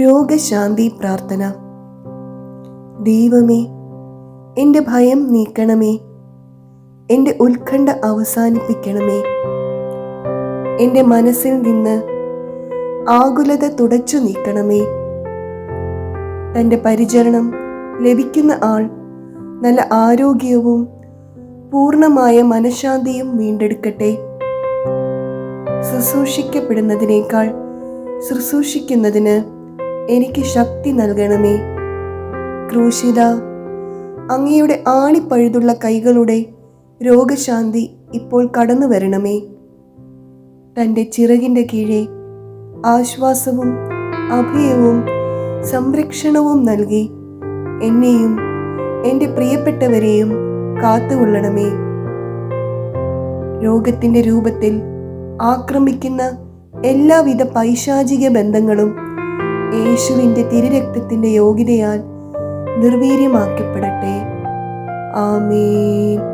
രോഗശാന്തി പ്രാർത്ഥന. ദൈവമേ എന്റെ ഭയം നീക്കണമേ. എന്റെ ഉത്കണ്ഠ അവസാനിപ്പിക്കണമേ. എന്റെ മനസ്സിൽ നിന്ന് ആകുലത തുടച്ചു നീക്കണമേ. തന്റെ പരിചരണം ലഭിക്കുന്ന ആൾ നല്ല ആരോഗ്യവും പൂർണമായ മനഃശാന്തിയും വീണ്ടെടുക്കട്ടെ. ശുശ്രൂഷിക്കപ്പെടുന്നതിനേക്കാൾ ശുശ്രൂഷിക്കുന്നതിന് എനിക്ക് ശക്തി നൽകണമേ. ക്രൂശിത അങ്ങയുടെ ആണിപ്പഴുതുള്ള കൈകളുടെ രോഗശാന്തി ഇപ്പോൾ കടന്നു വരണമേ. തന്റെ ചിറകിന്റെ കീഴെ ആശ്വാസവും അഭയവും സംരക്ഷണവും നൽകി എന്നെയും എന്റെ പ്രിയപ്പെട്ടവരെയും കാത്തുകൊള്ളണമേ. രോഗത്തിന്റെ രൂപത്തിൽ ആക്രമിക്കുന്ന എല്ലാവിധ പൈശാചിക ബന്ധങ്ങളും യേശുവിന്റെ തിരുരക്തത്തിന്റെ യോഗ്യതയാൽ നിർവീര്യമാക്കപ്പെടട്ടെ. ആമേൻ.